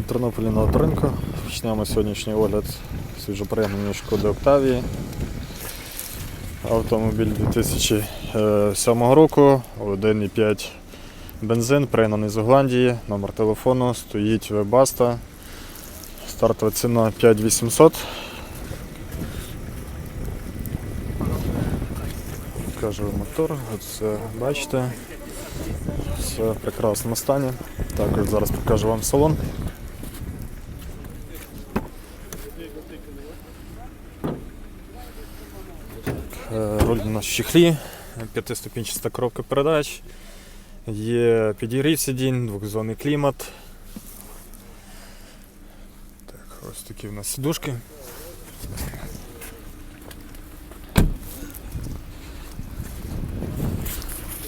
Ми в Тернополі на авторинку. Почнемо сьогоднішній огляд свіжопригнаної шкоди Октавії. Автомобіль 2007 року, 1,5 бензин, пригнаний з Голландії, номер телефону, стоїть Webaста. Стартова ціна 5800. Покажу мотор, оце бачите. Все в прекрасному стані. Також зараз покажу вам салон. Е, Руль у нас в чехлі, п'ятиступінчаста коробка передач, є підігрів сидінь, двохзонний клімат. Так, ось такі в нас сидушки.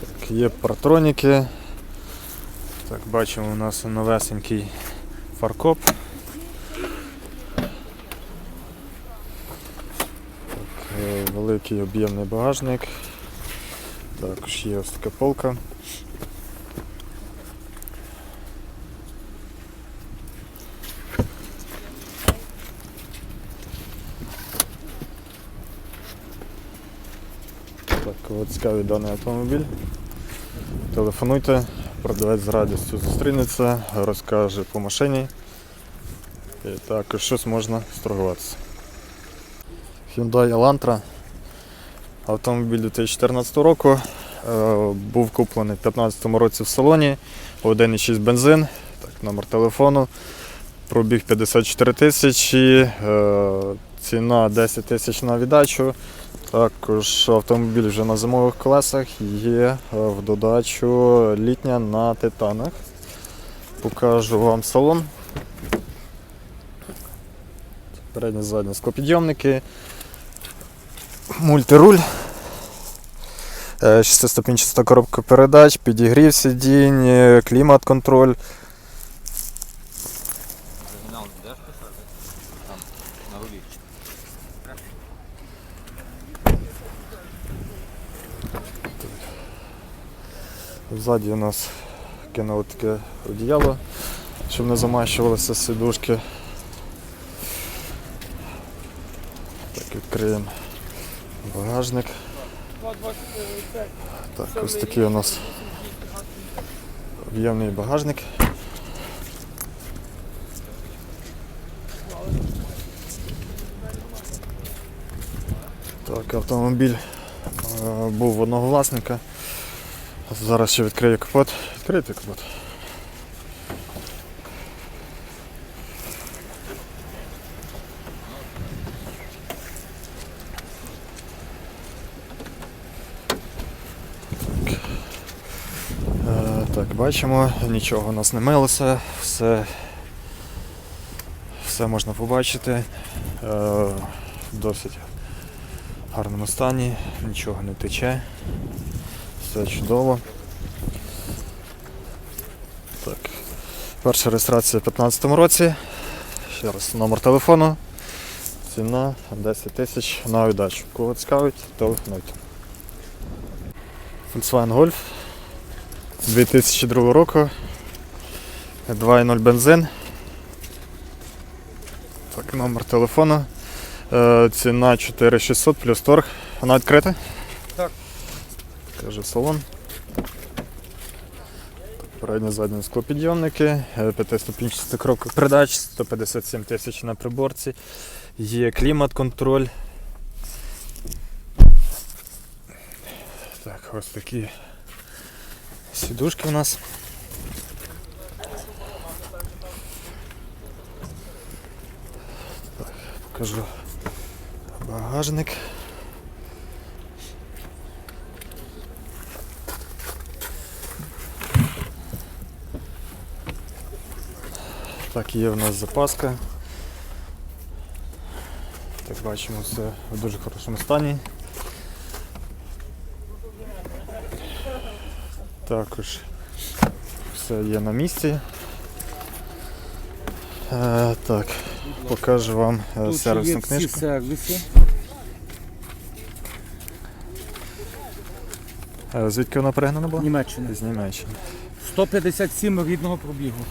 Так, є партроніки. Так, бачимо, у нас новесенький фаркоп. Так, е, великий об'ємний багажник. Також є ось така полка. Так, цікавий даний автомобіль. Телефонуйте, продавець з радістю зустрінеться, розкаже по машині. І також щось можна сторгуватися. Hyundai Elantra. Автомобіль 2014 року. Е, Був куплений в 2015 році в салоні. 1,6 бензин, так, номер телефону. Пробіг 54 тисячі, е, ціна 10 тисяч на віддачу. Також автомобіль вже на зимових колесах є е, в додачу літня на титанах. Покажу вам салон. Передні задні склопідйомники, мультируль, е, шестиступінчаста коробка передач, підігрів сидінь, е, клімат-контроль. Ззаді у нас кинули таке одіяло, щоб не замащувалися сидушки. Так, відкриємо багажник. Так, ось такий у нас об'ємний багажник. Так, автомобіль е, був одного власника. Зараз ще відкрию капот. Відкрийте капот. Так, бачимо, нічого у нас не милося, все, все можна побачити. Е, в досить гарному стані, нічого не тече. Все чудово. Так. Перша реєстрація в 2015 році. Ще раз номер телефону. Ціна 10 тисяч на віддачу. Кого цікавить, телефонуйте. Volkswagen Golf 2002 року. 2.0 бензин. Так, номер телефону. Е, Ціна 4600 плюс торг. Вона відкрита? Так. Каже салон. Передні задні склопідйомники, е, п'ятиступінчаста коробка передач, 157 тисяч на приборці, є клімат-контроль. Так, ось такі сідушки у нас. Так, покажу багажник. Так, є в нас запаска. Так, бачимо, все в дуже хорошому стані. Також все є на місці. Е, так, покажу вам е, Тут сервісну є всі книжку. сервіси. Е, звідки вона пригнана була? Німеччини. З Німеччини. 157 рідного пробігу.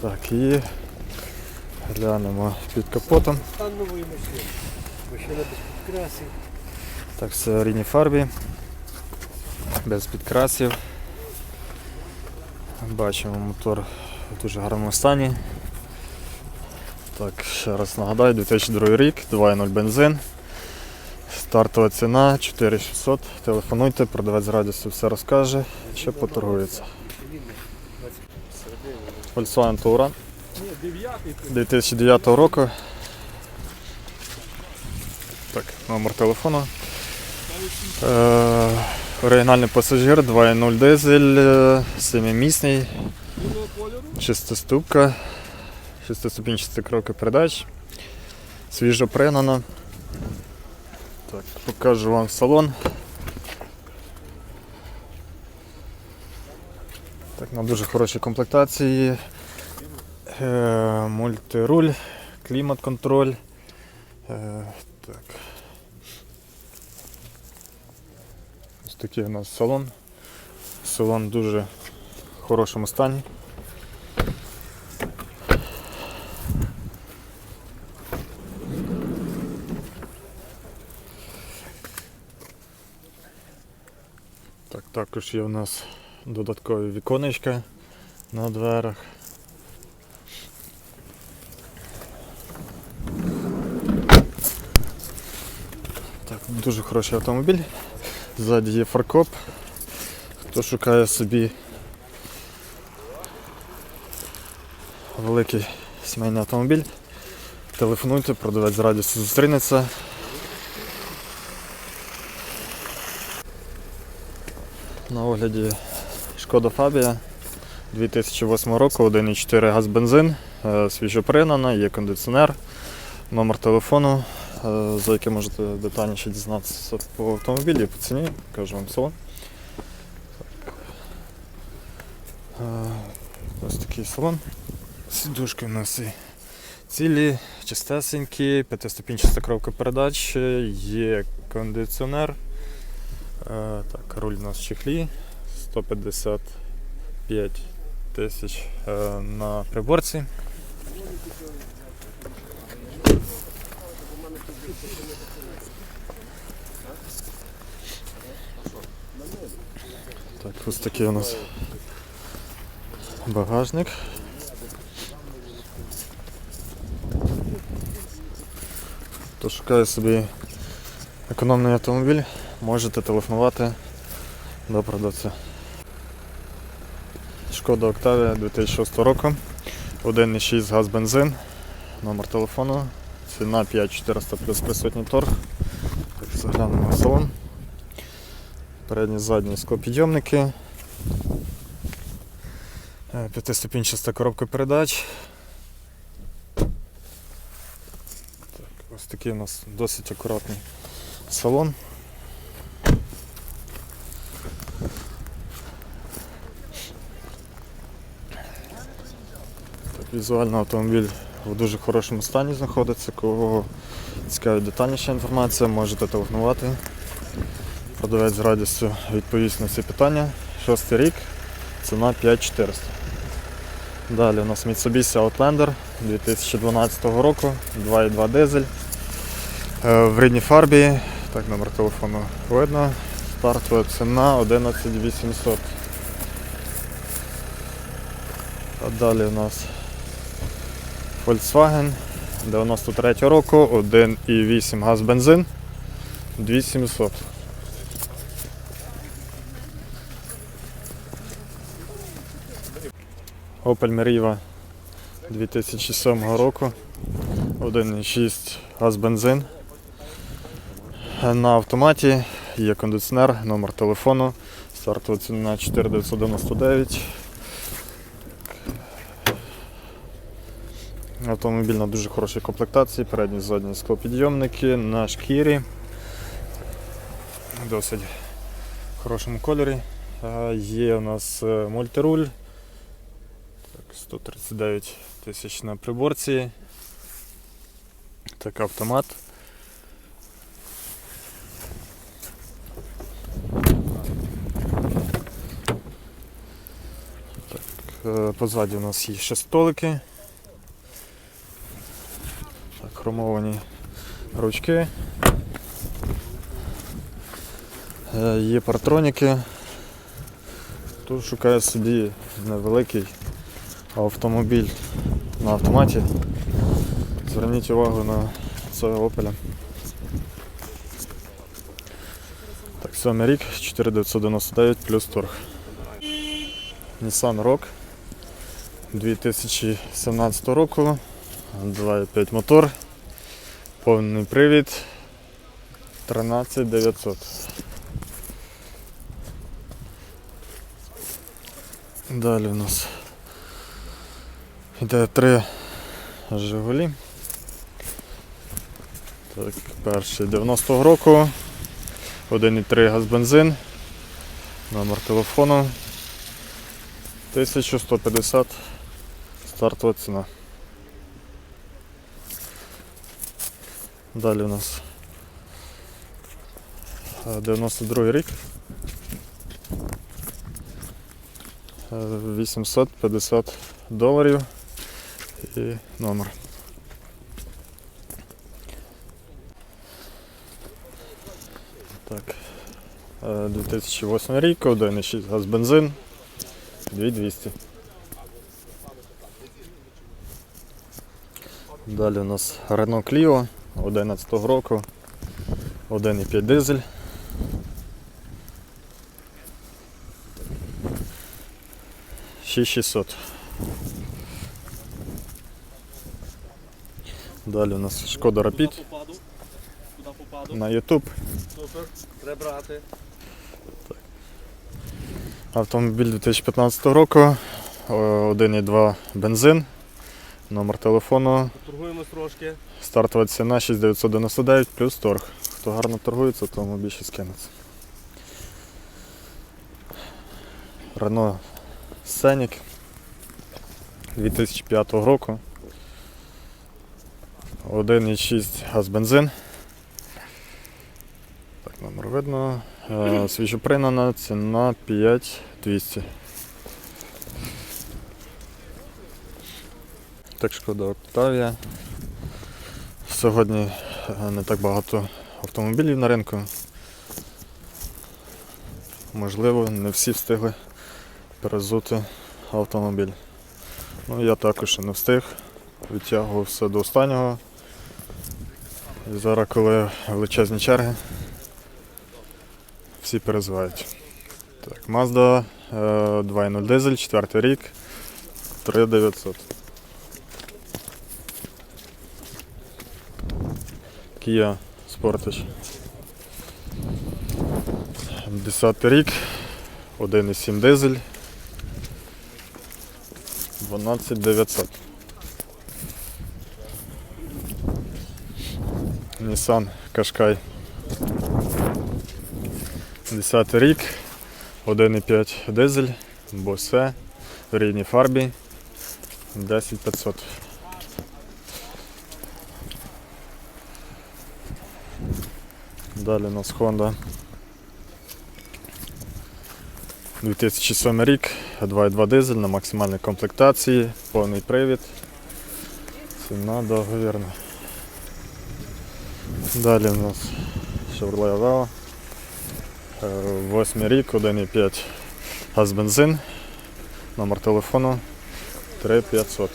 Так, і глянемо під капотом. Стан нової машини. Машина без підкрасів. Так, все в рідній фарбі, без підкрасів. Бачимо мотор в дуже гарному стані. Так, ще раз нагадаю, 2002 рік, 2.0 бензин. Стартова ціна 4600. Телефонуйте, продавець з радістю все розкаже, ще поторгується. Volkswagen Touran 2009 року. Так, номер телефону. Е, оригінальний пасажир, 2.0 дизель, е, семимісний, Білого кольору. шестиступка, шестиступінчасті кроки передач, свіжо пригнана. Так, покажу вам салон. Так, на дуже хорошій комплектації. Е, мультируль, клімат-контроль. Е, так. Ось такий у нас салон. Салон в дуже хорошому стані. Так, також є у нас додаткові віконечка на дверах. Так, дуже хороший автомобіль. Ззаді є фаркоп. Хто шукає собі великий сімейний автомобіль, телефонуйте, продавець з радістю зустрінеться. На огляді Шкода Фабія 2008 року, 1,4 газ бензин, е, свіжопригнана, є кондиціонер, номер телефону, за яким можете детальніше дізнатися по автомобілі по ціні, кажу вам салон. Е, Ось такий салон. Сідушки у нас і цілі, чистесенькі, п'ятиступінчаста коробка передач, є кондиціонер. Е, Так, руль у нас в чехлі 155 тисяч е, на приборці. Так, ось такий у нас багажник. Хто шукає собі економний автомобіль, можете телефонувати до продавця. Шкода Октавія 2006 року. 1,6 газ бензин. Номер телефону. Ціна 5400 плюс присутній торг. Заглянемо в салон. Передні задні склопідйомники. Е, П'ятиступінчаста коробка передач. Так, ось такий у нас досить акуратний салон. Так, візуально автомобіль в дуже хорошому стані знаходиться. Кого цікавить детальніша інформація, можете телефонувати. Продавець з радістю відповість на всі питання. Шостий рік, ціна 5400. Далі у нас Mitsubishi Outlander 2012 року, 2.2 дизель. Е, В рідній фарбі, так, номер телефону видно. Стартова ціна 11800. А далі у нас Volkswagen 93 року, 1,8 газ бензин, 2700. Opel Meriva 2007 року, 1,6 газ бензин. На автоматі є кондиціонер, номер телефону, стартова ціна 4999. Автомобіль на дуже хорошій комплектації, передні задні склопідйомники на шкірі. Досить в хорошому кольорі. Є у нас е, мультируль. Так, 139 тисяч на приборці. Так, автомат. Так, е, позаді у нас є ще столики. Хромовані ручки. Е, Є партроніки. Тут шукає собі невеликий автомобіль на автоматі. Зверніть увагу на цього опеля. Так, сьомий рік, 4999 плюс торг. Nissan Rogue 2017 року. 2.5 мотор. Повний привід. 13900. Далі у нас йде три Жигулі. Так, перший 90-го року. 1,3 газ бензин. Номер телефону. 1150 стартова ціна. Далі у нас е, 92 рік. Е, 850 доларів і номер. Так. Е, 2008 рік, 1,6 газ бензин, 2200. Далі у нас Renault Clio 11 року, 1,5 дизель. Шість 600. Далі у нас Шкода Rapid? Куди попаду? на YouTube. Супер. Треба брати. Автомобіль 2015 року, о, 1,2 бензин, номер телефону, Торгуємось трошки. стартова ціна 6999 плюс торг. Хто гарно торгується, тому більше скинеться. Renault Scenic 2005 року. 1,6 газ бензин. Так, номер видно. Е, Свіжопринана ціна 5200. Так, шкода Октавія. Сьогодні е, не так багато автомобілів на ринку. Можливо, не всі встигли перезути автомобіль. Ну, я також не встиг, відтягував все до останнього. І зараз, коли величезні черги, всі перезивають. Так, Mazda е, 2.0 дизель, 4 рік, 3900. Kia Sportage. 10 рік, 1,7 дизель. 12900. Nissan Qashqai. 10 рік, 1,5 дизель, Bose, в рідній фарбі, 10500. Далі у нас Honda. 2007 рік, 2,2 дизель на максимальній комплектації, повний привід. Ціна договірна. Далі у нас Chevrolet Aveo. 8 рік, 1,5 газ бензин. Номер телефону 3500.